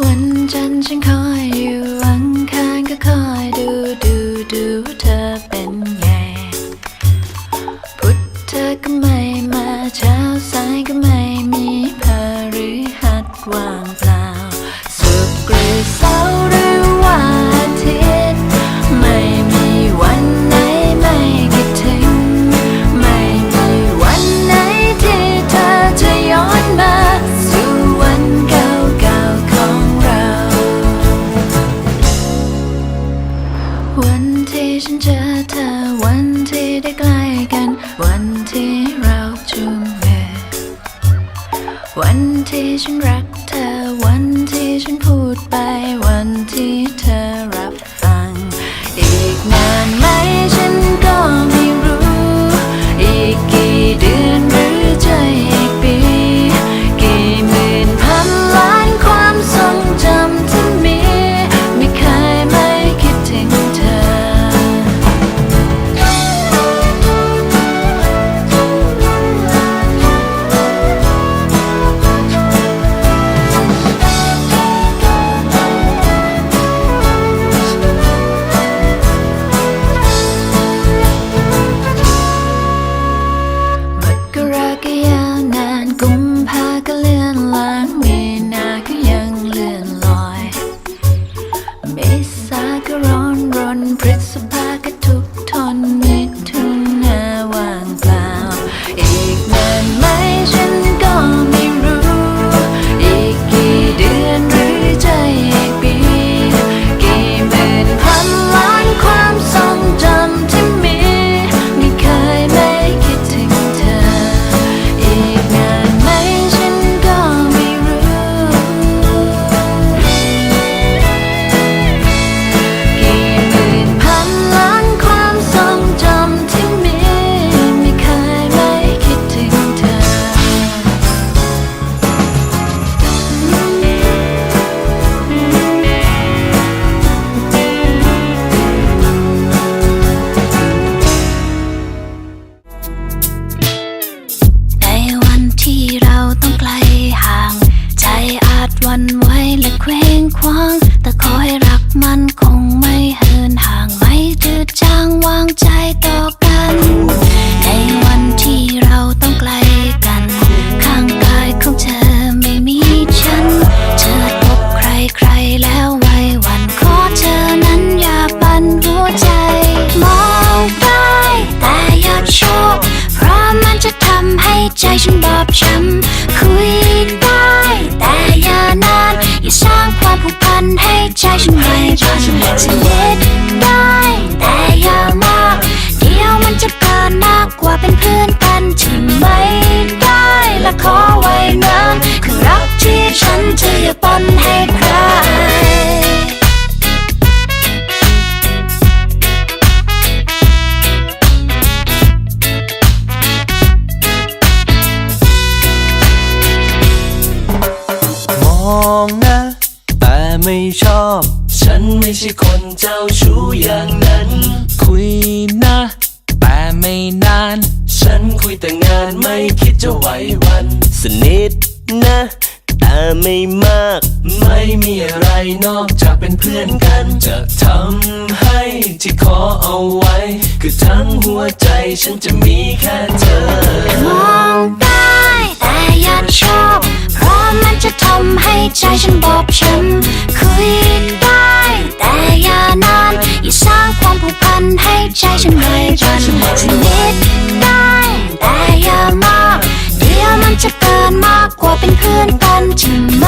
วันจัน ที่ฉันรักเธอวันที่ฉันพูดไป รน ใจฉันบอบช้ำคุยได้ แต่อย่านาน อย่าสร้างความผูกพันให้ใจฉันไม่บันสนิทได้ แต่อย่ามากเดี๋ยวมันจะเกินมากกว่าเป็นเพื่อนกันที่ไม่ได้ละคร ไม่ชอบ ฉันไม่ใช่คนเจ้าชู้อย่างนั้น คุยนะ แต่ไม่นาน ฉันคุยแต่งานไม่คิดจะไหววัน สนิทนะ แต่ไม่มาก ไม่มีอะไรนอกจากเป็นเพื่อนกัน จะทำให้ที่ขอเอาไว้ คือทั้งหัวใจฉันจะมีแค่เธอ มองได้แต่อย่าชอบ เพราะมันจะทำให้ใจฉันบอบช้ำ ให้ใจฉันไม่ทนสักนิดได้แต่อย่ามากเดี๋ยวมันจะเกินมากกว่าเป็นเพื่อนกันใช่ไหม